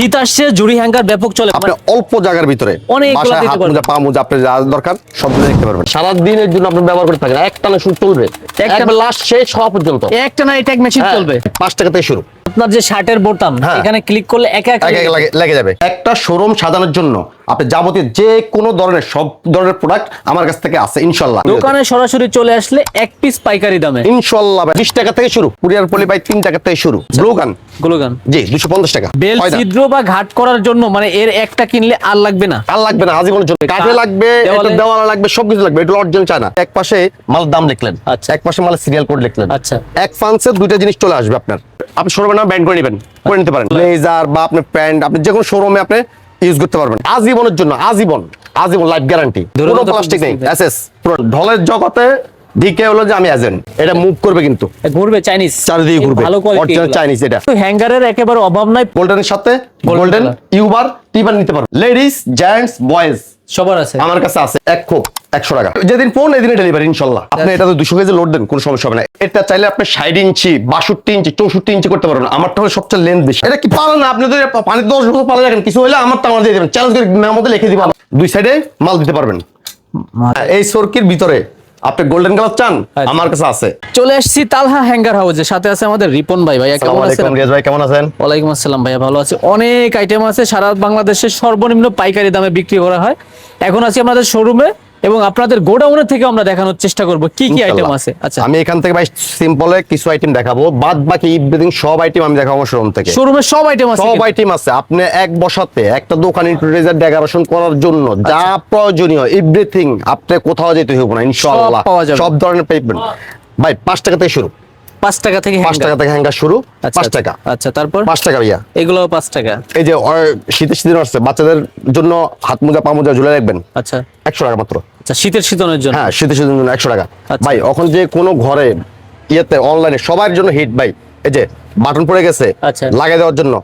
শীত আসছে জুড়ি হ্যাঙ্গার ব্যাপক চলে। আপনি অল্প জায়গার ভিতরে অনেক হাত মোজা পা মোজা আপনি যা দরকার সব দেখতে পারবেন। সারা দিনের জন্য আপনি ব্যবহার করতে থাকেন। একটানা শুরু চলবে। একটা- লাস্ট শেষ হওয়া পর্যন্ত। একটা না এটা মেশিন হ্যাঁ, চলবে। পাঁচ টাকা থেকে শুরু। আপনার যে শার্টের বোতাম হ্যাঁ। এখানে ক্লিক করলে একা একা লেগে যাবে। একটা শোরুম সাজানোর জন্য আপনি যাবতীয় যে কোনো ধরনের সব ধরনের প্রোডাক্ট আমার কাছ থেকে আছে ইনশাল্লাহ। দোকানে সরাসরি চলে আসলে এক পিস পাইকারি দামে। ইনশাল্লাহ বিশ টাকা থেকে শুরু। কুরিয়ার পলি বাই তিন টাকা থেকে শুরু। ব্লু গান গ্লোগান জি দুশো পঞ্চাশ টাকা। বেল ছিদ্র বা ঘাট করার জন্য মানে এর একটা কিনলে আর লাগবে না। আর লাগবে না আজীবনের জন্য। কাঠে লাগবে দেওয়ালে- এটা দেওয়ালে লাগবে সবকিছু লাগবে। এটা অরিজিনাল চায়না। এক পাশে মাল দাম লিখলেন। আচ্ছা। এক পাশে মালের সিরিয়াল কোড লিখলেন। আচ্ছা। এক ফান্সে দুইটা জিনিস চলে আসবে আপনার। আপনি শোরুমের নাম ব্যান্ড করে নেবেন করে নিতে পারেন। ব্লেজার বা আপনার প্যান্ট আপনি যে কোনো শোরুমে আপনি ইউজ করতে পারবেন। আজীবনের জন্য আজীবন আজীবন লাইফ গ্যারান্টি কোনো প্লাস্টিক নেই এসএস পুরো ঢলের জগতে ঢিকে হলো যে আমি এজেন্ট এটা মুভ করবে কিন্তু। ঘুরবে চাইনিজ চারিদিকে ঘুরবে। ভালো কোয়ালিটি অরিজিনাল চাইনিজ এটা। হ্যাঙ্গারের একেবারে অভাব নাই। গোল্ডেনের সাথে গোল্ডেন। ইউবার টিবার নিতে পারবেন লেডিস জেন্টস বয়েজ সবার আছে। আমার কাছে আছে এক খোপ একশো টাকা। যেদিন ফোন এদিনে ডেলিভারি ইনশাল্লাহ। আপনি এটা তো দুশো কেজি লোড দেন কোনো সমস্যা হবে না। এটা চাইলে আপনি ষাট ইঞ্চি বাষট্টি ইঞ্চি চৌষট্টি ইঞ্চি করতে পারবেন। আমারটা হলো সবচেয়ে লেন্থ বেশি। এটা কি পারেন না? আপনি তো পানি দশ বছর পালা রাখেন কিছু হলে আমারটা আমার দিয়ে দেবেন। চ্যালেঞ্জ করে লিখে দিব দুই সাইডে মাল দিতে পারবেন। এই সর্কির ভিতরে আপনি গোল্ডেন কালার চান আচ্ছা। আমার কাছে আছে। চলে আসছি তালহা হ্যাঙ্গার হাউসের সাথে আছে আমাদের রিপন ভাই। ভাইয়া কেমন আছেন? রিয়াজ ভাই কেমন আছেন? ওয়ালাইকুম আসসালাম ভাইয়া ভালো আছে। অনেক আইটেম আছে। সারা বাংলাদেশের সর্বনিম্ন পাইকারি দামে বিক্রি করা হয়। এখন আছি আমাদের শোরুমে এবং আপনাদের গোডাউনের থেকে আমরা দেখানোর চেষ্টা করব। কি কি আইটেম আছে? আচ্ছা। আমি এখান থেকে ভাই সিম্পলে কিছু আইটেম দেখাবো। বাদ বাকি ইভরিথিং সব আইটেম আমি দেখাবো শোরুম থেকে। শোরুমে সব আইটেম আছে সব আইটেম আছে। আপনি এক বসাতে একটা দোকান ইন্টারনেজার ডেকোরেশন করার জন্য যা প্রয়োজনীয় এভরিথিং আপনি কোথাও যেতে হবে না ইনশাআল্লাহ সব ধরনের পেমেন্ট ভাই পাঁচ টাকা থেকে শুরু পাঁচ টাকা থেকে পাঁচ টাকা থেকে হ্যাঙ্গার শুরু আচ্ছা, পাঁচ আচ্ছা। টাকা। আচ্ছা তারপর? পাঁচ টাকা ভাইয়া। এগুলো পাঁচ টাকা? এই যে শীতের শীতের আসছে বাচ্চাদের জন্য হাত মোজা পা মোজা ঝুলে রাখবেন। আচ্ছা। একশো টাকা মাত্র। আচ্ছা শীতের শীতনের জন্য? হ্যাঁ শীতের শীতনের জন্য একশো টাকা। আচ্ছা। ভাই এখন যে কোনো ঘরে ইয়েতে অনলাইনে সবার জন্য হিট ভাই। এই যে বাটন পড়ে গেছে আচ্ছা। লাগিয়ে দেওয়ার জন্য।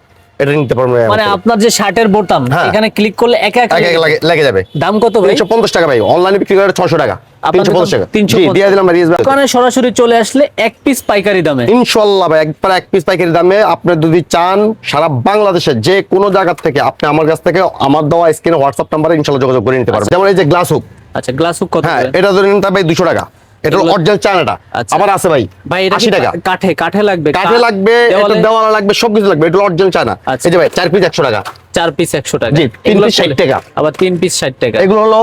এটা নিতে পারবেন মানে আপনার যে শার্টের বোতাম হ্যাঁ। এখানে ক্লিক করলে একা একা লাগে- যাবে। দাম কত ভাই? তিনশো পঞ্চাশ টাকা ভাই অনলাইনে বিক্রি করে ছশো টাকা তিনশো পঞ্চাশ টাকা। তিনশো জি, দিয়ে দিলাম রিয়াজ ভাই। দোকানে সরাসরি চলে আসলে এক পিস পাইকারি দামে। ইনশাল্লাহ ভাই একবার এক পিস পাইকারি দামে। আপনি যদি চান সারা বাংলাদেশে যে কোনো জায়গা থেকে আপনি আমার কাছ থেকে আমার দেওয়া স্ক্রিনে হোয়াটসঅ্যাপ নাম্বারে ইনশাল্লাহ যোগাযোগ করে নিতে পারবেন। যেমন এই যে গ্লাস হুক। আচ্ছা গ্লাস হুক কত হ্যাঁ এটা ধরে নিতে ভাই দুশো টাকা। এটা অরিজিনাল চায়নাটা আচ্ছা। আবার আছে ভাই ভাই এটা আশি কি টাকা। কাঠে কাঠে লাগবে? কাঠে লাগবে এটা দেওয়ালে- লাগবে সবকিছু লাগবে। এটা অরিজিনাল চায়না আচ্ছা। এই যে ভাই চার পিস একশো টাকা। চার পিস একশো টাকা। জি, তিন এগুলো পিস 60 টাকা। আবার তিন পিস ষাট টাকা। এগুলো হলো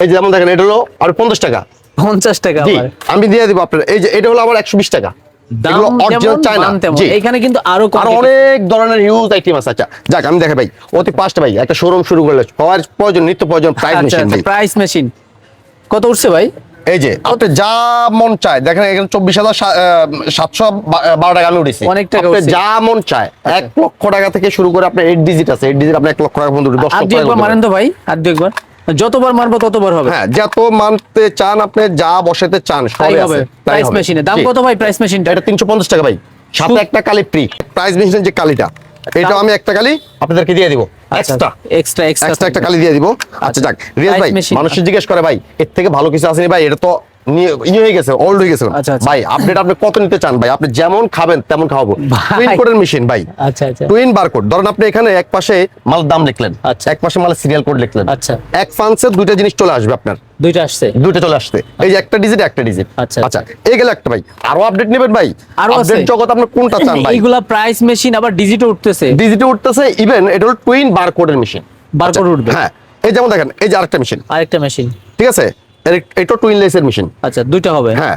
এই যে যেমন দেখেন এটা হলো আর পঞ্চাশ টাকা। পঞ্চাশ টাকা জি আবার। আমি দিয়ে দিব আপনার। এই যে এটা হলো আবার একশো বিশ টাকা। এখানে কিন্তু আরও অনেক ধরনের হিউজ আইটেম আছে। আচ্ছা যাক আমি দেখে ভাই অতি পাঁচটা ভাই একটা শোরুম শুরু করলে সবার প্রয়োজন নিত্য প্রয়োজন প্রাইস আচ্ছা মেশিন প্রাইস মেশিন কত উঠছে ভাই? এই যে আপনি যা মন চায় দেখেন এখানে চব্বিশ হাজার সাতশো বারো টাকা আমি উঠেছি অনেক টাকা যা মন চায় এক লক্ষ টাকা থেকে শুরু করে আপনার এইট ডিজিট আছে এইট ডিজিট আপনি এক লক্ষ টাকা পর্যন্ত দশ একবার মারেন তো ভাই আর দু একবার। যতবার মারবো ততবার হবে। হ্যাঁ যত মানতে চান আপনি যা বসাতে চান সবই হবে। আছে প্রাইস। মেশিনে দাম কত ভাই প্রাইস মেশিনটা এটা তিনশো পঞ্চাশ টাকা ভাই। সাথে একটা কালি ফ্রি প্রাইস মেশিনের যে কালিটা। এটা আমি একটা কালি আপনাদেরকে দিয়ে দিব। এক্সট্রা এক্সট্রা এক্সট্রা একটা কালি দিয়ে দিব। আচ্ছা। যাক রিয়াজ ভাই। মানুষ জিজ্ঞেস করে ভাই এর থেকে ভালো কিছু আসেনি ভাই এটা তো ইয়ে হয়ে গেছে ওল্ড হয়ে গেছে। আচ্ছা, আচ্ছা। ভাই আপডেট আপনি কত নিতে চান ভাই? আপনি যেমন খাবেন তেমন খাওয়াবো। ভাই। টুইন কোডের মেশিন ভাই। আচ্ছা আচ্ছা। টুইন বারকোড ধরেন আপনি এখানে এক পাশে মাল দাম লিখলেন। আচ্ছা। এক পাশে মালের সিরিয়াল কোড লিখলেন। আচ্ছা। এক ফান্সে দুইটা জিনিস চলে আসবে আপনার। দুইটা আসছে? দুইটা চলে আসছে। এই যে একটা ডিজিট একটা ডিজিট আচ্ছা। আচ্ছা এই গেল একটা ভাই। আরও আপডেট নেবেন ভাই? আরও? আপডেট জগৎ আপনি কোনটা চান ভাই? এইগুলা প্রাইস মেশিন আবার ডিজিটে উঠতেছে। ডিজিটে উঠতেছে ইভেন এটা হলো টুইন বারকোডের মেশিন বারকোড উঠবে। হ্যাঁ এই যেমন দেখেন এই যে আরেকটা মেশিন আরেকটা মেশিন ঠিক আছে? এটা টুইন লেসের মেশিন আচ্ছা দুইটা হবে। হ্যাঁ।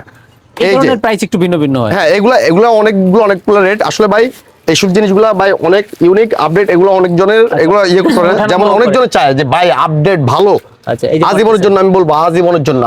এই ধরনের প্রাইস একটু ভিন্ন ভিন্ন হয়। হ্যাঁ এগুলা এগুলা অনেকগুলো অনেকগুলো রেট আসলে ভাই এইসব জিনিসগুলা ভাই অনেক ইউনিক আপডেট এগুলো অনেকজনের এগুলো ইয়ে ওঠানো যেমন অনেকজনের চায় যে ভাই আপডেট ভালো। আচ্ছা, আজীবনের জন্য আমি বলব আজীবনের জন্য।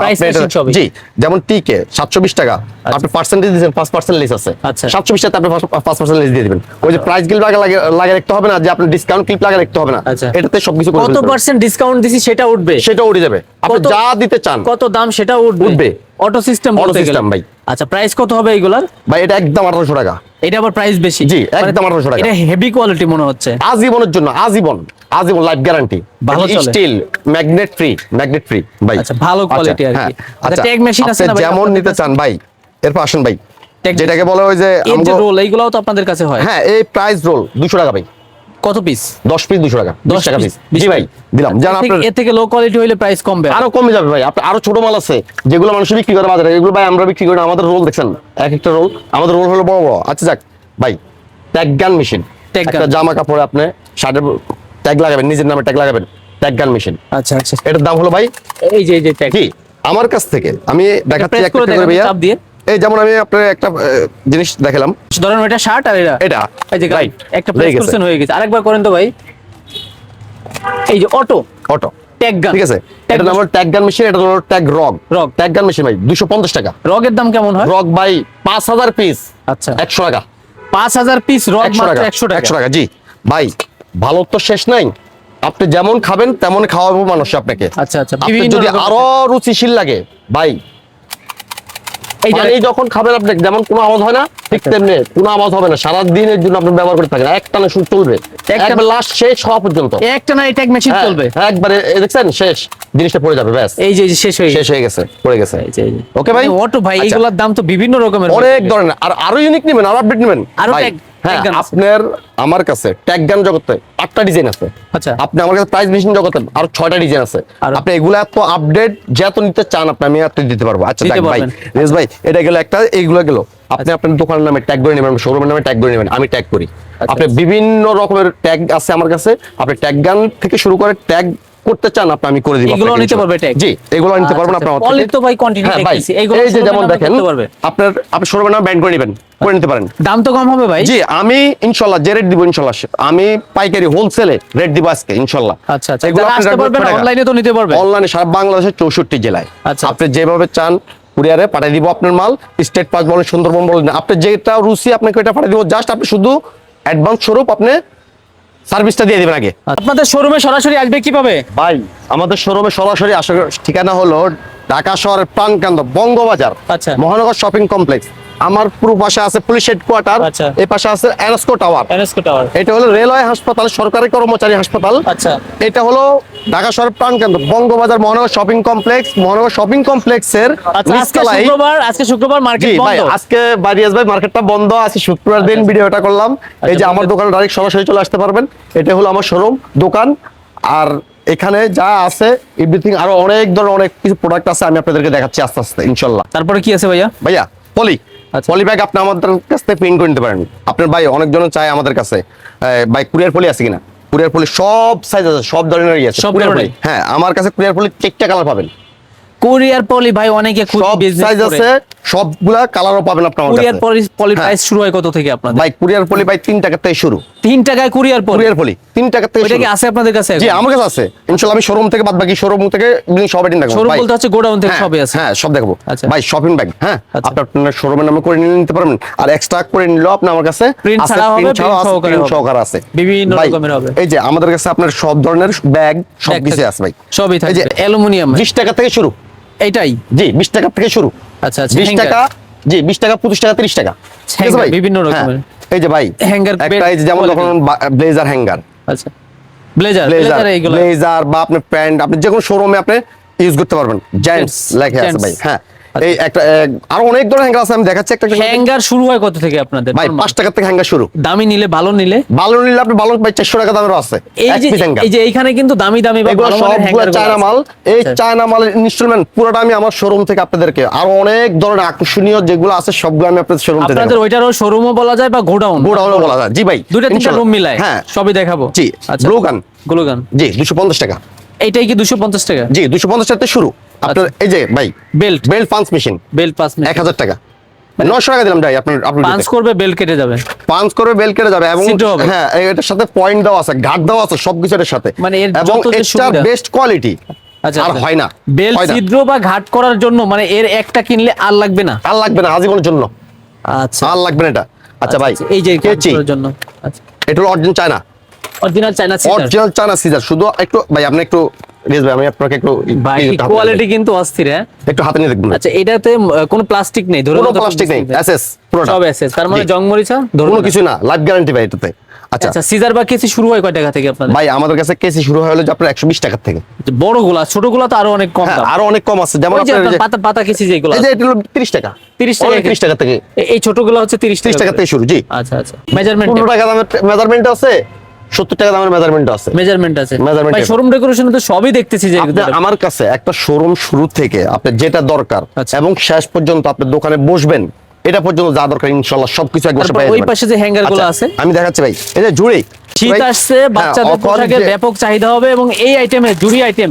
জি যেমন টিকে সাতশো বিশ টাকা। আপনি পার্সেন্টেজ দিচ্ছেন পাঁচ পার্সেন্ট লেস আছে। আচ্ছা। সাতশো বিশ টাকা আপনি পাঁচ পার্সেন্ট লেস দিয়ে দিবেন। ওই যে প্রাইস ক্লিপ লাগে লাগে রাখতে হবে না যে আপনি ডিসকাউন্ট ক্লিপ লাগে রাখতে হবে না। আচ্ছা। এটাতে সবকিছু কত পার্সেন্ট ডিসকাউন্ট দিছি সেটা উঠবে? সেটা উঠে যাবে। আপনি যা দিতে চান। কত দাম সেটা উঠবে? উঠবে। অটো সিস্টেম বলতে গেলে। ভাই। আচ্ছা প্রাইস কত হবে এইগুলার? ভাই এটা একদম আঠারোশো টাকা। এটা আবার প্রাইস বেশি? জি, মানে একদম 1800 টাকা। এটা হেভি কোয়ালিটি মনে হচ্ছে। আজীবনের জন্য আজীবন আজীবন লাইফ গ্যারান্টি ভালো চলে। Steel magnet free magnet free ভাই। আচ্ছা, ভালো কোয়ালিটি আর কি। হ্যাঁ, আচ্ছা, আচ্ছা মেশিন আছে না ভাই? যেমন নিতে চান ভাই এরপর আসেন ভাই। যেটাকে বলা হয় যে রোল এইগুলাও তো আপনাদের কাছে হয়? হ্যাঁ এই প্রাইস রোল দুশো টাকা ভাই। কত পিস দশ পিস দুশো টাকা দশ 10 টাকা পিস জি ভাই দিলাম। জান আপনার এর থেকে লো কোয়ালিটি হইলে প্রাইস কমবে। আরও কমে যাবে ভাই। আপনি আরও ছোট মাল আছে যেগুলো মানুষ বিক্রি করে বাজারে। এগুলো ভাই আমরা বিক্রি করি। আমাদের রোল দেখছেন? এক একটা রোল আমাদের রোল হলো বড় বড়। আচ্ছা যাক ভাই ট্যাগ গান মেশিন। একটা জামা কাপড়ে আপনি শার্টের ট্যাগ লাগাবেন নিজের নামে ট্যাগ লাগাবেন। ট্যাগ গান মেশিন আচ্ছা আচ্ছা। এটার দাম হলো ভাই এই যে এই যে ট্যাগ কি আমার কাছ থেকে আমি দেখাচ্ছি একটা করে ভাইয়া। চাপ দিয়ে। এই যেমন আমি আপনার একটা জিনিস দেখালাম। ধরেন এটা শার্ট আর এটা। এটা। এই যে একটা করছেন হয়ে গেছে। আরেকবার করেন তো ভাই। এই যে অটো অটো ট্যাগ গান ঠিক আছে। এটা নাম ট্যাগ গান মেশিন এটা ট্যাগ রগ। ট্যাগ গান মেশিন ভাই দুশো পঞ্চাশ টাকা। রগের দাম কেমন হয়? রগ ভাই পিস আচ্ছা। একশো টাকা। পাঁচ হাজার পিস রগ মাত্র টাকা। একশো টাকা। একশো টাকা জি। ভাই ভালো তো শেষ নাই। আপনি যেমন খাবেন তেমন খাওয়াবো মানুষ আপনাকে। আচ্ছা, আচ্ছা, আপনি যদি আরও রুচিশীল লাগে ভাই এই যে যখন খাবেন আপনি যেমন কোনো আওয়াজ হয় না ঠিক। তেমনি কোনো আওয়াজ হবে না। সারা দিনের জন্য আপনি ব্যবহার করতে থাকেন। এক চলবে। একবার লাস্ট শেষ হওয়া পর্যন্ত। এই ট্যাগ মেশিন হ্যাঁ, চলবে। একবারে দেখছেন শেষ। জিনিসটা পড়ে যাবে ব্যাস। এই যে শেষ হয়ে শেষ হয়ে গেছে পড়ে গেছে। ওকে ভাই? অটো ভাই আচ্ছা। এগুলোর দাম তো বিভিন্ন রকমের অনেক ধরনের। আর আরও ইউনিক নেবেন আরও আপডেট নেবেন। আরও হ্যাঁ। আপনার আমার কাছে ট্যাগ গান জগতে আটটা ডিজাইন আছে। আচ্ছা। আপনি আমার কাছে প্রাইস মেশিন জগতে আরও ছয়টা ডিজাইন আছে। আপনি এগুলো এত আপডেট যত নিতে চান আপনি আমি এত দিতে পারব। আচ্ছা দেখ ভাই। রেজ ভাই এটা গেল একটা এইগুলো গেল। আপনি আচ্ছা। আপনার দোকানের নামে ট্যাগ করে নেবেন শোরুমের নামে ট্যাগ করে নেবেন আমি ট্যাগ করি। আচ্ছা, আপনি বিভিন্ন রকমের ট্যাগ আছে আমার কাছে। আপনি ট্যাগ গান থেকে শুরু করে ট্যাগ করতে চান আপনি আমি করে দিব এগুলো নিতে পারবে ইনশাআল্লাহ। জি এগুলো নিতে পারবেন আচ্ছা, আপনার আচ্ছা। তো ভাই continue হ্যাঁ দেখতেছি। এগুলো এই যে যেমন দেখেন আপনার আপনি শোরুমের নামে ব্যান্ড করে নেবেন করে নিতে পারেন। দাম তো কম হবে ভাই। জি আমি ইনশাল্লাহ যে রেট দিব ইনশাল্লাহ আমি পাইকারি হোলসেলে রেট দিব আজকে ইনশাল্লাহ। আচ্ছা আচ্ছা যারা আসতে পারবেন অনলাইনে তো নিতে পারবে। অনলাইনে সারা বাংলাদেশের চৌষট্টি জেলায়। আচ্ছা। আপনি যেভাবে চান কুরিয়ারে পাঠিয়ে দিব আপনার মাল স্টেট পাস বলেন সুন্দরবন বলেন আপনি যেটা রুসি আপনাকে ওটা পাঠিয়ে দিব। জাস্ট আপনি শুধু অ্যাডভান্স স্বরূপ আপনি সার্ভিসটা দিয়ে দিবেন আগে। আপনাদের শোরুমে সরাসরি আসবে কীভাবে? ভাই আমাদের শোরুমে সরাসরি আসার ঠিকানা হলো ঢাকা শহরের প্রাণকেন্দ্র বঙ্গবাজার আচ্ছা। মহানগর শপিং কমপ্লেক্স। আমার পুরো পাশে আছে পুলিশ হেডকোয়ার্টার আচ্ছা। এই পাশে আছে এনস্কো টাওয়ার এনএসকো টাওয়ার এটা হলো রেলওয়ে হাসপাতাল সরকারি কর্মচারী হাসপাতাল। আচ্ছা। এটা হলো ঢাকা শহরের প্রাণকেন্দ্র বঙ্গবাজার মহানগর শপিং কমপ্লেক্স। মহানগর শপিং কমপ্লেক্সের আচ্ছা আজকে নিচতলায় শুক্রবার আজকে শুক্রবার মার্কেট ভাই বন্ধ। আজকে বারিয়াস ভাই মার্কেটটা বন্ধ আছে শুক্রবার দিন। ভিডিওটা করলাম। এই যে আমার দোকানে ডাইরেক্ট সরাসরি চলে আসতে পারবেন। এটা হলো আমার শোরুম দোকান। আর এখানে যা আছে এভরিথিং আরও অনেক ধরনের অনেক কিছু প্রোডাক্ট আছে আমি আপনাদেরকে দেখাচ্ছি আস্তে আস্তে ইনশাল্লাহ। তারপরে কি আছে ভাইয়া? ভাইয়া পলি। আচ্ছা। পলি ব্যাগ আপনি আমাদের কাছ থেকে প্রিন্ট করে নিতে পারেন। আপনার ভাই অনেকজন চায় আমাদের কাছে। ভাই কুরিয়ার পলি আছে কিনা? কুরিয়ার পলি সব সাইজ আছে সব ধরনেরই আছে। ধরনের? হ্যাঁ আমার কাছে কুরিয়ার পলি চেকটা কালার পাবেন। কুরিয়ার পলি ভাই অনেকে খুব সব সাইজ আছে সবগুলা কালারও পাবেন আপনার কুরিয়ার পলি পলি। প্রাইস শুরু হয় কত থেকে আপনাদের? ভাই কুরিয়ার পলি ভাই তিন টাকা থেকে শুরু। তিন টাকায় কুরিয়ার পলি কুরিয়ার পলি তিন টাকা থেকে শুরু। কি আছে আপনাদের কাছে জি আমার কাছে আছে। ইনশাআল্লাহ আমি শোরুম থেকে বাদ বাকি শোরুম থেকে সব তিন টাকা শোরুম বলতে হচ্ছে গোডাউন থেকে হ্যাঁ, সবই আছে। হ্যাঁ সব দেখাবো। আচ্ছা। ভাই শপিং ব্যাগ হ্যাঁ আচ্ছা। আপনি আপনার শোরুমের নামে করে নিয়ে নিতে পারবেন। আর এক্সট্রা করে নিলেও আপনি আমার কাছে আছে, ছাড়াও হবে, আছে, সহকারে আছে। বিভিন্ন রকমের হবে। এই যে আমাদের কাছে আপনার সব ধরনের ব্যাগ সব কিছু আছে ভাই। সবই থাকে এই যে অ্যালুমিনিয়াম বিশ টাকা থেকে শুরু। এইটাই জি বিশ টাকা থেকে শুরু। আচ্ছা আচ্ছা বিশ। টাকা জি বিশ টাকা পঁচিশ টাকা তিরিশ টাকা। বিভিন্ন হ্যাঁ, রকমের। এই যে ভাই হ্যাঙ্গার একটা এই যেমন যখন ব্লেজার হ্যাঙ্গার। আচ্ছা। ব্লেজার ব্লেজার ব্লেজার এইগুলো। ব্লেজার বা আপনি প্যান্ট আপনি যে কোনো শোরুমে আপনি ইউজ করতে পারবেন। জেন্টস লাইক লেখা আছে ভাই হ্যাঁ। এই একটা আরও অনেক ধরনের হ্যাঙ্গার আছে আমি দেখাচ্ছি একটা হ্যাঙ্গার শুরু হয় কত থেকে আপনাদের? ভাই টাকা থেকে হ্যাঙ্গার শুরু। দামি নিলে ভালো নিলে? ভালো নিলে আপনি ভালো ভাই টাকা দামেরও আছে। এই যে এই যে এইখানে কিন্তু দামি দামি বা ভালো মানের সবগুলো হ্যাঙ্গার চায়না মাল। এই আচ্ছা। চায়না মালের ইনস্টলমেন্ট পুরোটা আমি আমার শোরুম থেকে আপনাদেরকে আরও অনেক ধরনের আকর্ষণীয় যেগুলো আছে সবগুলো আমি আপনাদের শোরুম থেকে আপনাদের ওইটারও শোরুমও বলা যায় বা গোডাউন গোডাউনে বলা যায়। জি ভাই দুইটা তিনটা রুম মিলায়। হ্যাঁ। সবই দেখাবো। জি আচ্ছা। ব্লু গান গ্লুগান জি দুশো পঞ্চাশ টাকা। এইটাই কি দুশো পঞ্চাশ টাকা? জি দুশো পঞ্চাশ টাকা শুরু। আপনার এই যে ভাই belt belt punch machine belt এক হাজার টাকা। নশো টাকা দিলাম ভাই আপনার আপনার পাঞ্চ করবে বেল্ট কেটে যাবে। পাঞ্চ কেটে এবং। হ্যাঁ এটার সাথে পয়েন্ট আছে সবকিছু এর সাথে। মানে এর এবং এটা বেস্ট কোয়ালিটি আচ্ছা আর হয় না বেল্ট ছিদ্র বা ঘাট করার জন্য মানে এর একটা কিনলে আর লাগবে না? আর লাগবে না আজীবনের জন্য। আচ্ছা। আর লাগবে না এটা। আচ্ছা ভাই এই যে কেচি। জন্য। আচ্ছা। এটা China original China scissor original China scissor শুধু একটু ভাই আপনি একটু রিজ ভাই আমি আপনাকে একটু ভাই কোয়ালিটি কিন্তু অস্থির হ্যাঁ? একটু হাতে নিয়ে দেখবেন। আচ্ছা এটাতে কোনো প্লাস্টিক নেই ধরে কোনো প্লাস্টিক নেই এসএস পুরোটা সব এসএস তার মানে জি। মরিচা ধরুন কোনো কিছু না লাইফ গ্যারান্টি ভাই এটাতে। আচ্ছা। আচ্ছা সিজার বা কেসি শুরু হয় কয় টাকা থেকে আপনাদের? ভাই আমাদের কাছে কেসি শুরু হলো যে আপনার একশো বিশ টাকার থেকে। বড়গুলা ছোটগুলা তো আরও অনেক কম হ্যাঁ দাম। আরও অনেক কম আছে। যেমন আপনার পাতা পাতা কেসি যেগুলো এই যে এটা হলো তিরিশ টাকা। 30 টাকা তিরিশ টাকা থেকে। এই ছোটগুলা হচ্ছে তিরিশ তিরিশ টাকা থেকে শুরু জি। আচ্ছা আচ্ছা। মেজারমেন্ট পনেরো টাকা দামের মেজারমেন্ট আছে? সত্তর টাকা দামের মেজারমেন্ট আছে। মেজারমেন্ট আছে। মেজারমেন্ট শোরুম ডেকোরেশন তো সবই দেখতেছি যে আমার কাছে একটা শোরুম শুরু থেকে আপনার যেটা দরকার আচ্ছা। এবং শেষ পর্যন্ত আপনি দোকানে বসবেন এটা পর্যন্ত যা দরকার ইনশাল্লাহ সবকিছু একবার তারপর ওই পাশে যে হ্যাঙ্গারগুলো আছে আমি দেখাচ্ছি ভাই এই যে জুড়ে শীত আসছে বাচ্চাদের পোশাকের ব্যাপক চাহিদা হবে এবং এই আইটেমে জুড়ি আইটেম।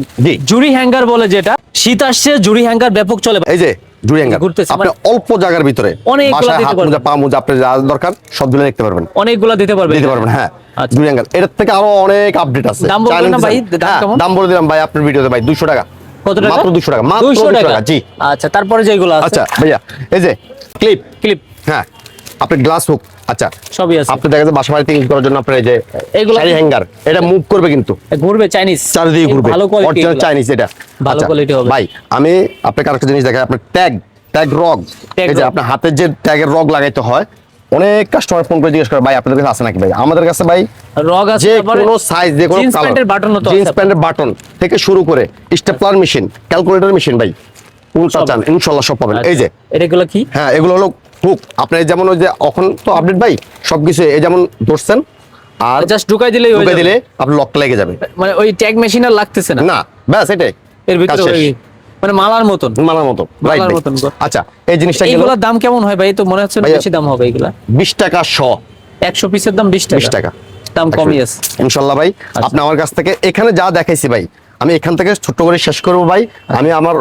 জুড়ি হ্যাঙ্গার বলে যেটা শীত আসছে জুড়ি হ্যাঙ্গার ব্যাপক চলে এই যে জুড়ে হ্যাঙ্গার আপনি মানে- অল্প জায়গার ভিতরে অনেকগুলো দিতে পারবেন। মোজা পা মোজা আপনার যা দরকার সবগুলো দেখতে পারবেন অনেকগুলো দিতে পারবে দিতে পারবেন হ্যাঁ আচ্ছা। জুড়ে হ্যাঙ্গার এর থেকে আরও অনেক আপডেট আছে দাম বলবেন না ভাই? হ্যাঁ? দাম বলে দিলাম ভাই আপনার ভিডিওতে ভাই 200 টাকা কত টাকা? মাত্র 200 টাকা মাত্র 200 200 টাকা? জি। আচ্ছা তারপরে যেগুলো আছে? আচ্ছা ভাইয়া এই যে ক্লিপ ক্লিপ। হ্যাঁ আপনার গ্লাস হুক আচ্ছা। সবই আছে। আপনি দেখা যায় বাসা বাড়িতে ইউজ করার জন্য আপনার এই যে এগুলো শাড়ি হ্যাঙ্গার এটা মুভ করবে কিন্তু। ঘুরবে চাইনিজ চারিদিকে ঘুরবে। ভালো কোয়ালিটি চাইনিজ এটা। ভালো আচ্ছা, quality হবে। ভাই আমি আপনাকে আরেকটা জিনিস দেখাই আপনার ট্যাগ ট্যাগ রগ এই যে। আপনার হাতের যে ট্যাগের রগ লাগাইতে হয় অনেক কাস্টমার ফোন করে জিজ্ঞেস করে ভাই আপনাদের কাছে আছে নাকি ভাই? আমাদের কাছে ভাই রগ আছে যে কোনো সাইজ যে কোনো কালার বাটনও তো জিন্স প্যান্টের বাটন থেকে শুরু করে স্টেপলার মেশিন ক্যালকুলেটর মেশিন ভাই। সব। চান ইনশাল্লাহ সব পাবেন। এই যে আচ্ছা, এগুলো কি? হ্যাঁ এগুলো হলো হুক আপনার যেমন ওই যে এখন তো আপডেট ভাই সবকিছু এই যেমন ধরছেন আর জাস্ট ঢুকাই দিলেই হয়ে ঢুকে যাবে। দিলে আপনার লক লেগে যাবে। মানে ওই ট্যাগ মেশিন আর লাগতেছে না? না ব্যাস এটাই। এর ভিতরে মানে মালার মতন। মালার মতন আচ্ছা এই জিনিসটা গেল এইগুলোর দাম কেমন হয় ভাই? তো মনে হচ্ছে বেশি দাম হবে এগুলা। বিশ টাকা শ। একশো পিসের দাম বিশ টাকা বিশ টাকা। দাম কমই আছে। ইনশাল্লাহ ভাই আচ্ছা। আপনি আমার কাছ থেকে এখানে যা দেখাইছি ভাই আমি এখান থেকে ছোট্ট করে শেষ করব ভাই। আমি আমার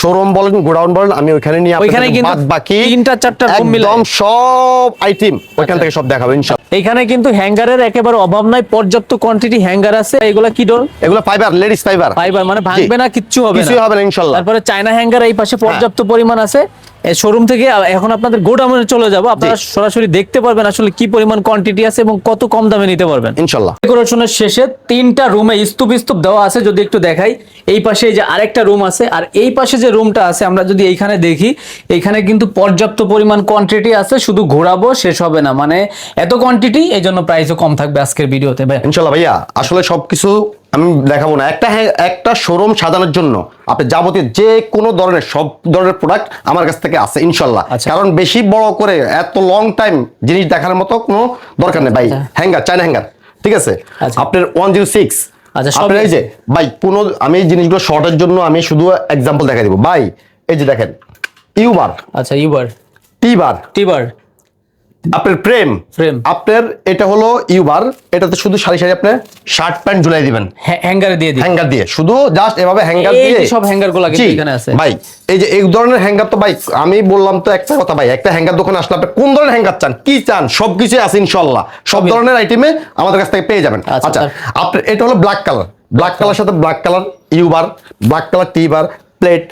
শোরুম বলেন গোডাউন বলেন আমি ওইখানে নিয়ে ওইখানে কিন্তু বাকি তিনটা চারটা রুম মিলে। একদম সব আইটেম ওইখান থেকে সব দেখাবো ইনশাআল্লাহ এইখানে কিন্তু হ্যাঙ্গারের একেবারে অভাব নাই পর্যাপ্ত কোয়ান্টিটি হ্যাঙ্গার আছে। এগুলো কি ডোর এগুলো ফাইবার লেডিস ফাইবার ফাইবার মানে ভাঙবে না কিচ্ছু হবে না। কিছু হবে না ইনশাআল্লাহ তারপরে চায়না হ্যাঙ্গার এই পাশে পর্যাপ্ত পরিমাণ আছে। শোরুম থেকে এখন আপনাদের গোডাউনে চলে যাব। আপনারা সরাসরি দেখতে পারবেন আসলে কি পরিমাণ কোয়ান্টিটি আছে এবং কত কম দামে নিতে পারবেন। ইনশাল্লাহ। ডেকোরেশনের শেষে তিনটা রুমে স্তূপ স্তূপ দেওয়া আছে যদি একটু দেখাই। এই পাশে এই যে আরেকটা রুম আছে আর এই পাশে যে রুমটা আছে আমরা যদি এইখানে দেখি এইখানে কিন্তু পর্যাপ্ত পরিমাণ কোয়ান্টিটি আছে শুধু ঘোরাবো শেষ হবে না। মানে এত কোয়ান্টিটি এই জন্য প্রাইসও কম থাকবে আজকের ভিডিওতে ভাই। ইনশাল্লাহ ভাইয়া আসলে সবকিছু আমি দেখাবো না। একটা হ্যাঁ একটা শোরুম সাজানোর জন্য আপনি যাবতীয় যে কোনো ধরনের সব ধরনের প্রোডাক্ট আমার কাছ থেকে আছে ইনশাল্লাহ। আচ্ছা। কারণ বেশি বড় করে এত লং টাইম জিনিস দেখার মতো কোনো দরকার নেই ভাই। হ্যাঙ্গার চায়না হ্যাঙ্গার ঠিক আছে? আচ্ছা। আপনার ওয়ান জিরো সিক্স আচ্ছা, আপনার এই যে ভাই কোনো আমি এই জিনিসগুলো শর্টের জন্য আমি শুধু এক্সাম্পল দেখা দিব। ভাই এই যে দেখেন ইউবার আচ্ছা ইউবার টিবার টিবার আপনার প্রেম। প্রেম। আপনার এটা হলো ইউবার এটাতে শুধু সারি সারি আপনি শার্ট প্যান্ট ঝুলাই দিবেন। হ্যাঙ্গারে দিয়ে দিই হ্যাঙ্গার দিয়ে। শুধু জাস্ট এভাবে হ্যাঙ্গার এই দিয়ে সব hanger গুলা এখানে আছে। ভাই এই যে এই ধরনের হ্যাঙ্গার তো ভাই আমি বললাম তো একটা কথা ভাই একটা হ্যাঙ্গার দোকানে আসলে আপনি কোন ধরনের হ্যাঙ্গার চান কি চান সবকিছু আছে ইনশাল্লাহ সব ধরনের আইটেমে আমাদের কাছ থেকে পেয়ে যাবেন। আচ্ছা, আচ্ছা তার- আপনার এটা হলো ব্ল্যাক কালার ব্ল্যাক কালার সাথে ব্ল্যাক কালার ইউবার ব্ল্যাক কালার টিবার প্লেট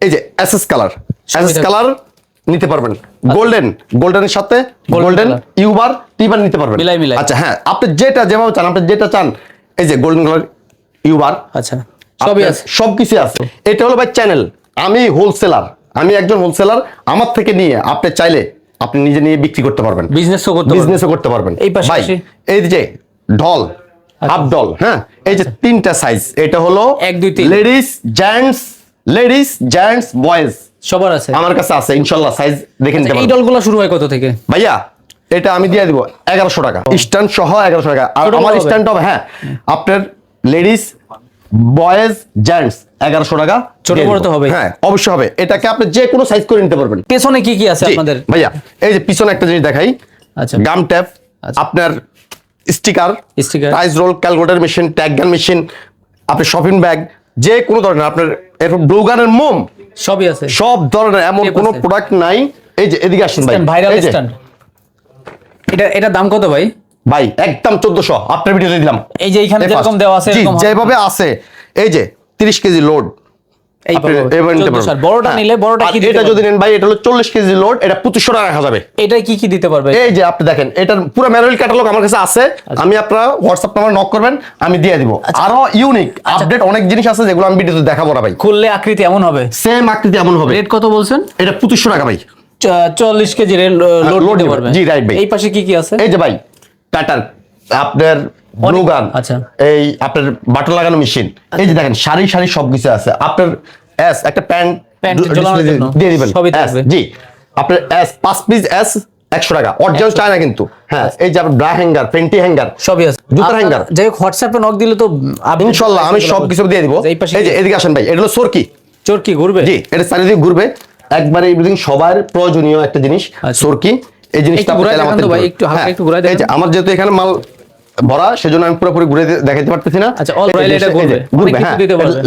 এই যে এসএস কালার এসএস কালার নিতে পারবেন। গোল্ডেন গোল্ডেনের সাথে গোল্ডেন ইউবার টিবার নিতে পারবেন। মিলাই মিলাই। আচ্ছা হ্যাঁ আপনি যেটা যেভাবে চান আপনি যেটা চান এই যে গোল্ডেন কালার ইউবার আচ্ছা সবই আছে। সবকিছু আছে। এটা হলো ভাই চ্যানেল আমি হোলসেলার আমি একজন হোলসেলার আমার থেকে নিয়ে আপনি চাইলে আপনি নিজে নিয়ে বিক্রি করতে পারবেন। বিজনেসও করতে পারবেন। বিজনেসও করতে পারবেন। এই পাশে এই যে ঢল হাফ ডল হ্যাঁ এই যে তিনটা সাইজ এটা হলো এক, দুই, তিন। Ladies gents ladies gents boys সবার আছে। আমার কাছে আছে ইনশাল্লাহ সাইজ দেখে নিতে এই ডলগুলো শুরু হয় কত থেকে? ভাইয়া এটা আমি দিয়ে দিব এগারোশো টাকা। স্ট্যান্ড সহ এগারোশো টাকা। আর আমার স্ট্যান্ড হবে? হ্যাঁ আপনার লেডিস বয়েজ জেন্টস এগারোশো টাকা ছোট বড় তো হবেই। হ্যাঁ অবশ্যই হবে। এটাকে আপনি যে কোনো সাইজ করে নিতে পারবেন। পেছনে কি কি আছে আপনাদের? ভাইয়া এই যে পিছনে একটা জিনিস দেখাই। আচ্ছা। গাম ট্যাপ আচ্ছা। আপনার sticker Sticker। Price roll calculator machine tag gun machine আপনার শপিং ব্যাগ যে কোনো ধরনের আপনার এরকম ব্লু গানের মোম সবই আছে। সব ধরনের এমন কোন প্রোডাক্ট নাই। এই যে এদিকে আসেন ভাই। ভাইরাল স্ট্যান্ড এটা এটা দাম কত ভাই? ভাই একদম 1400 আপনার ভিডিওতে দিলাম। এই যে এখানে যেরকম দেওয়া আছে এরকম যেভাবে আছে। এই যে তিরিশ কেজি লোড বড়টা হ্যাঁ। নিলে বড়টা কি এটা যদি নেন ভাই এটা হলো চল্লিশ কেজি লোড এটা পঁচিশশো টাকা রাখা যাবে। এটা কি কি দিতে পারবে? এই যে আপনি দেখেন এটার পুরো ম্যানুয়াল ক্যাটালগ আমার কাছে আছে। আচ্ছা। আমি আপনার হোয়াটসঅ্যাপ নাম্বার নক করবেন আমি দিয়ে দিব। আরও ইউনিক আপডেট অনেক জিনিস আছে যেগুলো আমি ভিডিওতে দেখাবো না ভাই। খুললে আকৃতি এমন হবে। সেম আকৃতি এমন হবে। রেট কত বলছেন? এটা পঁচিশশো টাকা ভাই। চল্লিশ কেজি লোড দিতে জি, ভাই। এই পাশে কি কি আছে? এই যে ভাই টাটার আপনার ব্লু গান আচ্ছা। এই আপনার বাটন লাগানো মেশিন এই যে দেখেন সারি সারি সবকিছু আছে। আপনার এস একটা প্যান্ট। দিয়ে দিবেন। সবই থাকবে। জি। আপনার এস পাঁচ পিস এস একশো টাকা। অরিজিনাল চায়না কিন্তু। হ্যাঁ এই যে ব্রা হ্যাঙ্গার পেন্টি হ্যাঙ্গার সবই আছে। জুতার hanger। যাই হোক হোয়াটসঅ্যাপে নক দিলে তো ইনশাল্লাহ আমি সব কিছু দিয়ে দিব। আচ্ছা, এই যে এদিকে আসেন ভাই এটা হলো সরকি চোর কি ঘুরবে? জি এটা চারিদিকে ঘুরবে। একবারে এভরিথিং সবার প্রয়োজনীয় একটা জিনিস আচ্ছা। সরকি এই জিনিসটা একটু হ্যাঁ, আমার যেহেতু এখানে মাল ভরা সেজন্য আমি পুরোপুরি ঘুরে দেখাতে পারতেছি না। আচ্ছা, এই এটা ঘুরবে। ঘুরবে হ্যাঁ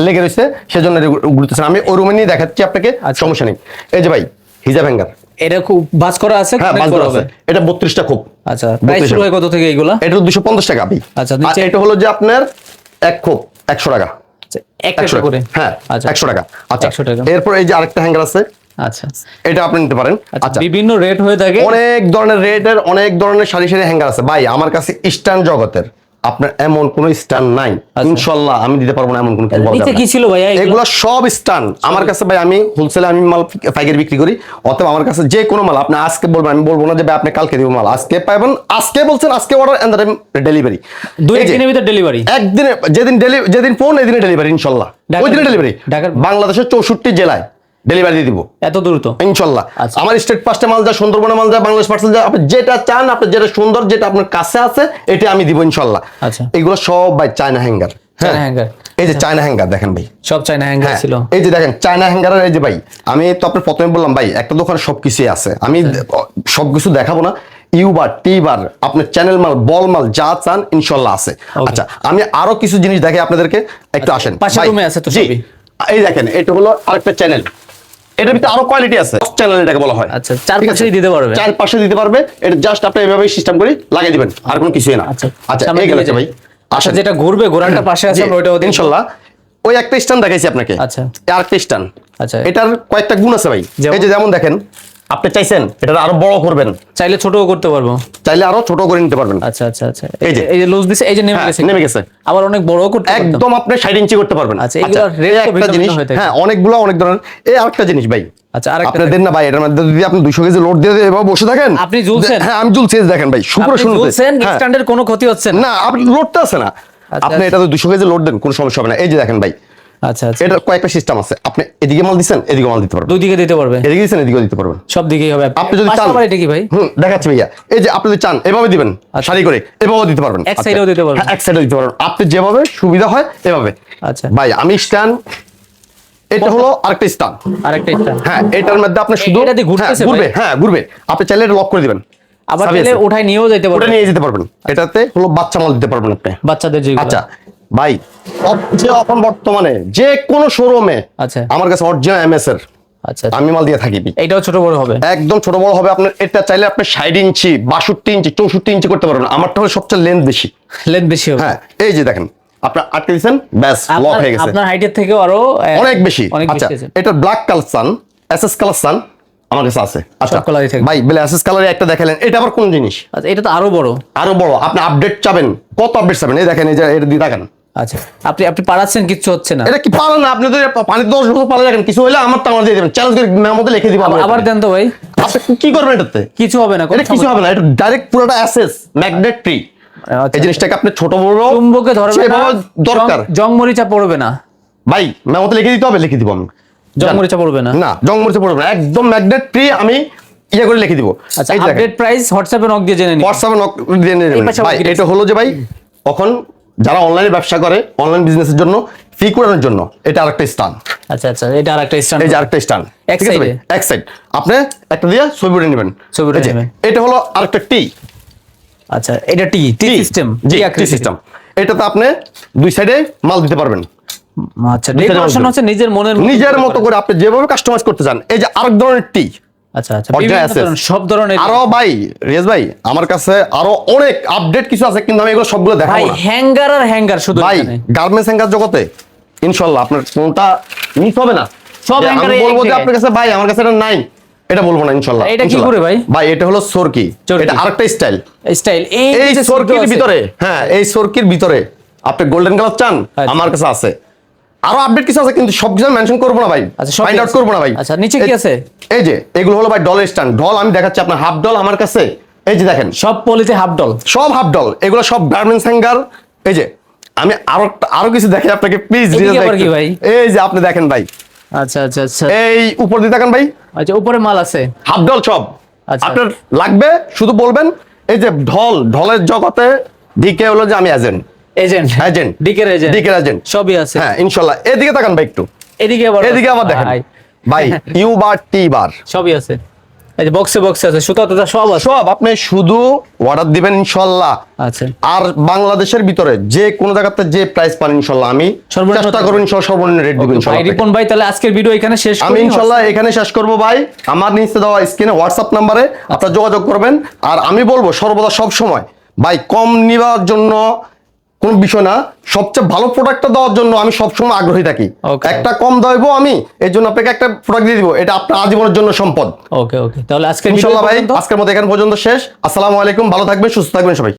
লেগে রয়েছে সেজন্য ঘুরতেছে। আমি ওই রুমে নিয়ে দেখাচ্ছি আপনাকে আচ্ছা। সমস্যা নেই। এই যে ভাই হিজাব হ্যাঙ্গার এটা খুব বাস করা আছে? হ্যাঁ বাস বড় আছে। এটা বত্রিশটা খুব। আচ্ছা প্রাইস শুরু হয় কত থেকে এইগুলা? এটা দুশো পঞ্চাশ টাকা ভাই। আচ্ছা, এটা হলো যে আপনার এক খোপ একশো টাকা। আচ্ছা, একটা একশো করে? হ্যাঁ আচ্ছা। একশো টাকা। আচ্ছা 100 টাকা। এরপর এই যে আরেকটা হ্যাঙ্গার আছে আচ্ছা। এটা আপনি নিতে পারেন। আচ্ছা আচ্ছা। বিভিন্ন রেট হয়ে থাকে। অনেক ধরনের রেটের অনেক ধরনের সারি সারি হ্যাঙ্গার আছে। ভাই আমার কাছে স্ট্যান্ড জগতের আপনার এমন কোন স্ট্যান্ড নাই। ইনশাল্লাহ আমি দিতে পারব না এমন কোন নিচে কি ছিল ভাইয়া এগুলো? সব স্ট্যান্ড আমার কাছে ভাই আমি হোলসেলে আমি মাল পাইকারি বিক্রি করি। অতএব আমার কাছে যে কোনো মাল আপনি আজকে বলবেন আমি বলব না যে ভাই আপনি কালকে দিব মাল। আজকে পাবেন আজকে বলছেন আজকে অর্ডার এন্ড ডেলিভারি দুই একদিনের ভিতরে ডেলিভারি একদিনে যেদিন যেদিন ফোন এদিনে ডেলিভারি ইনশাল্লাহ। ওই দিনে ডেলিভারি বাংলাদেশের চৌষট্টি জেলায়। ডেলিভারি দিয়ে দিব। এত দ্রুত? ইনশাল্লাহ। আচ্ছা। আমার স্টেট পাঁচটা মাল যায় সুন্দরবনে মাল যায় বাংলাদেশ পার্সেল যায় আপনি যেটা চান আপনি যেটা সুন্দর যেটা আপনার কাছে আছে এটা আমি দিব ইনশাল্লাহ। আচ্ছা। এগুলো সব ভাই চায়না হ্যাঙ্গার চায়না hanger। এই যে চায়না হ্যাঙ্গার দেখেন ভাই। সব চাইনা হ্যাঙ্গার হ্যাঁ, ছিল। এই যে দেখেন চায়না হ্যাঙ্গারের এই যে ভাই আমি তো আপনার প্রথমে বললাম ভাই একটা দোকানে সবকিছুই আছে। আমি সবকিছু দেখাবো না। ইউবার টিবার আপনার চ্যানেল মাল বল মাল যা চান ইনশাল্লাহ আছে। আচ্ছা আমি আরও কিছু জিনিস দেখাই আপনাদেরকে। একটু আসেন। room এ আছে তো সবই। এই দেখেন এটা হলো আরেকটা চ্যানেল এটার ভিতরে আরও কোয়ালিটি আছে। চ্যানেল এটাকে বলা হয়। আচ্ছা, চার পাশে দিতে পারবে। চার পাশে দিতে পারবে। এটা জাস্ট আপনি এভাবে সিস্টেম করে লাগিয়ে দিবেন। আর কোনো কিছুই না। আচ্ছা আচ্ছা এই গেল ভাই। আচ্ছা যেটা ঘুরবে ঘোরানটা পাশে আছে আমরা ওইটাও ইনশাআল্লাহ ওই একটা স্ট্যান্ড দেখাইছি আপনাকে। আচ্ছা। আরেকটা স্ট্যান্ড আচ্ছা। এটার কয়েকটা গুণ আছে ভাই? এই যে যেমন দেখেন আপনি চাইছেন এটা আরও বড় করবেন। চাইলে ছোটও করতে পারব। চাইলে আরও ছোট করে নিতে পারবেন। আচ্ছা আচ্ছা আচ্ছা। এই যে। এই যে লুজ দিছে এই যে নেমে হ্যাঁ, গেছে। নেমে গেছে। আবার অনেক বড়ও করতে একদম আপনি ষাট ইঞ্চি করতে পারবেন। আচ্ছা, এই তো একটা জিনিস হ্যাঁ অনেকগুলো অনেক ধরনের। এই আরেকটা জিনিস ভাই। আচ্ছা, আরেকটা আপনি দেন না ভাই এটার মধ্যে যদি আপনি দুশো কেজি লোড দিয়ে এভাবে বসে থাকেন। আপনি ঝুলছেন? হ্যাঁ আমি ঝুলছি দেখেন ভাই শুক্র আপনি শুনতে ঝুলছেন স্ট্যান্ডের কোনো ক্ষতি হচ্ছে না। না আপনি লোডটা আছে না। আচ্ছা, আপনি এটাতে দুশো কেজি লোড দেন কোনো সমস্যা হবে না। এই যে দেখেন ভাই আচ্ছা আচ্ছা। এটার কয়েকটা সিস্টেম আছে। আপনি এদিকে মাল দিচ্ছেন এদিকে মাল দিতে পারবেন। দুই দিকে দিতে পারবে। এদিকে দিচ্ছেন এদিকেও দিতে পারবেন। সব দিকেই হবে। আপনি যদি চান এটা কি ভাই? হুম দেখাচ্ছি ভাইয়া। এই যে আপনি যদি চান এভাবে দিবেন সারি করে এভাবে দিতে পারবেন। এক সাইডেও দিতে পারবেন। হ্যাঁ, এক সাইডেও দিতে পারবেন। আপনি যেভাবে সুবিধা হয় এভাবে। আচ্ছা। ভাই আমি স্ট্যান্ড এটা হলো আরেকটা স্ট্যান্ড আরেকটা এটা হ্যাঁ এটার মধ্যে আপনি শুধু এটা দিয়ে ঘুরতেছে হ্যাঁ, ঘুরবে হ্যাঁ ঘুরবে। আপনি চাইলে এটা লক করে দিবেন। আবার চাইলে আছে। নিয়েও যেতে ওটা নিয়ে যেতে পারবেন। এটাতে হলো বাচ্চা মাল দিতে পারবেন আপনি। বাচ্চাদের যেগুলো। আচ্ছা ভাই সবচেয়ে এখন বর্তমানে যে কোনো শোরুমে আচ্ছা। আমার কাছে অরিজিনাল এমএস এর আচ্ছা আমি মাল দিয়ে থাকি এইটাও ছোট বড় হবে? একদম ছোট বড় হবে। আপনার এটা চাইলে আপনি ষাট ইঞ্চি বাষট্টি ইঞ্চি চৌষট্টি ইঞ্চি করতে পারবেন। আমারটা হলো সবচেয়ে লেন্থ বেশি। লেন্থ বেশি হবে? হ্যাঁ এই যে দেখেন আপনার আটকে দিচ্ছেন ব্যাস লক হয়ে গেছে। আপনার হাইটের থেকেও আরও অনেক বেশি। আচ্ছা এটা ব্ল্যাক কালার সান এসএস কালার সান আমার কাছে আছে। আচ্ছা colour-ই থাকবে। ভাই বলে এসএস কালারে একটা দেখালেন। এটা আবার কোন জিনিস? আচ্ছা এটা তো আরও বড়। আরও বড়। আপনি আপডেট চাবেন। কত আপডেট চাবেন? এই দেখেন এই যে এটা দিয়ে দেখেন। আচ্ছা আপনি আপনি পারাচ্ছেন কিচ্ছু হচ্ছে না। এটা কি পারেন না? আপনি তো পানিতে দশ বছর পালা দেখেন কিছু হলে আমার তো আমার দিয়ে দেবেন। চ্যালেঞ্জ করে মেমোতে লিখে দিব আবার- দেন তো ভাই। আপনি কি করবেন এটাতে? কিছু হবে না এটা কিছু হবে না এটা ডাইরেক্ট পুরোটা অ্যাসেস ম্যাগনেট ট্রি। এই জিনিসটাকে আপনি ছোট বড় চুম্বকে ধরবে না দরকার। জং- জং মরিচা পড়বে না। ভাই মেমোতে লিখে দিতে হবে লিখে দিব আমি। জং জান। মরিচা পড়বে না। না জং মরিচে পড়বে না। একদম ম্যাগনেট ট্রি আমি ইয়ে করে লিখে দিব। আচ্ছা। আপডেট প্রাইস হোয়াটসঅ্যাপে নক দিয়ে জেনে নিন। হোয়াটসঅ্যাপে নক দিয়ে আবার ভাই এটা হলো যে ভাই এখন যারা অনলাইনে ব্যবসা করে অনলাইন বিজনেসের জন্য ফি করানোর জন্য এটা আরেকটা স্থান। আচ্ছা আচ্ছা এটা আরেকটা স্ট্যান্ড এই যে আরেকটা স্থান এক সাইড আপনি একটা দিয়ে ছবি উঠে নেবেন। ছবি উঠে নেবেন। এটা হলো আরেকটা টি আচ্ছা এটা টি টি সিস্টেম জি টি সিস্টেম এটাতে আপনি দুই সাইডে মাল দিতে পারবেন। আচ্ছা ডেকোরেশন হচ্ছে নিজের মনের নিজের মতো করে। আপনি যেভাবে কাস্টমাইজ করতে চান এই যে আরেক ধরনের টি আচ্ছা আচ্ছা। Original বিভিন্ন সব ধরনের আরও ভাই রিয়াজ ভাই আমার কাছে আরও অনেক আপডেট কিছু আছে কিন্তু আমি এগুলো সবগুলো দেখাবো না। হ্যাঙ্গার আর হ্যাঙ্গার শুধু ভাই গার্মেন্টস হ্যাঙ্গার জগতে ইনশাল্লাহ আপনার কোনটা মিস হবে না। সব আমি বলব যে আপনার কাছে ভাই আমার কাছে এটা নাই এটা বলব না এটা কি করে ভাই? ভাই এটা হলো সোরকি চরকি। এটা আরেকটা স্টাইল স্টাইল এই সোরকির ভিতরে হ্যাঁ এই সোরকির ভিতরে আপনি গোল্ডেন কালার চান আচ্ছা। আমার কাছে আছে। আরও আপডেট কিছু আছে কিন্তু সব কিছু মেনশন করব না ভাই। আচ্ছা, ফাইন্ড আউট করব না ভাই। আচ্ছা, নিচে কি এই- আছে? এই যে এগুলো হলো ভাই ডলের স্ট্যান্ড ডল আমি দেখাচ্ছি আপনার হাফ ডল আমার কাছে। এই যে দেখেন। সব পলিতে হাফ ডল সব হাফ ডল এগুলো সব গার্মেন্টস হ্যাঙ্গার এই যে আমি আরও আরও কিছু দেখে আপনাকে প্লিজ ভাই? এই যে আপনি দেখেন ভাই। আচ্ছা আচ্ছা আচ্ছা। এই উপর দিয়ে দেখেন ভাই। আচ্ছা উপরে মাল আছে। হাফ ডল সব। আচ্ছা। আপনার লাগবে শুধু বলবেন এই যে ঢল ঢলের জগতে ডিকে হলো যে আমি এজেন্ট এজেন্ট এজেন্ট ডিকের এজেন্ট ডিকের এজেন্ট সবই আছে। হ্যাঁ এদিকে তাকান ভাই একটু। এদিকে আবার এদিকে আবার দেখেন। ভাই, ইউ বার টি বার সবই আছে। এই যে বক্সে বক্সে আছে সুতা টুতা সব আছে। সব আপনি শুধু অর্ডার দিবেন আচ্ছা। আর বাংলাদেশের ভিতরে যে কোন জায়গাতে যে প্রাইস পান ইনশাল্লাহ আমি চেষ্টা। করব সর্বনিম্ন রেট দিবেন ভাই রিপন ভাই তাহলে আজকের ভিডিও এখানে শেষ আমি ইনশাল্লাহ এখানে শেষ করব ভাই। আমার নিচে দেওয়া স্ক্রিনে হোয়াটসঅ্যাপ নাম্বারে আপনারা যোগাযোগ করবেন। আর আমি বলব সর্বদা সব সময় ভাই কম নেওয়ার জন্য কোন বিষয় না সবচেয়ে ভালো প্রোডাক্টটা দেওয়ার জন্য আমি সবসময় আগ্রহী থাকি। একটা কম দেবো আমি এর জন্য আপনাকে একটা প্রোডাক্ট দিয়ে দিব এটা আপনার আজীবনের জন্য সম্পদ। ওকে ওকে তাহলে আজকে ইনশাআল্লাহ ভাই আজকের মতো এখানে পর্যন্ত শেষ। আসসালামু আলাইকুম ভালো থাকবেন সুস্থ থাকবেন সবাই।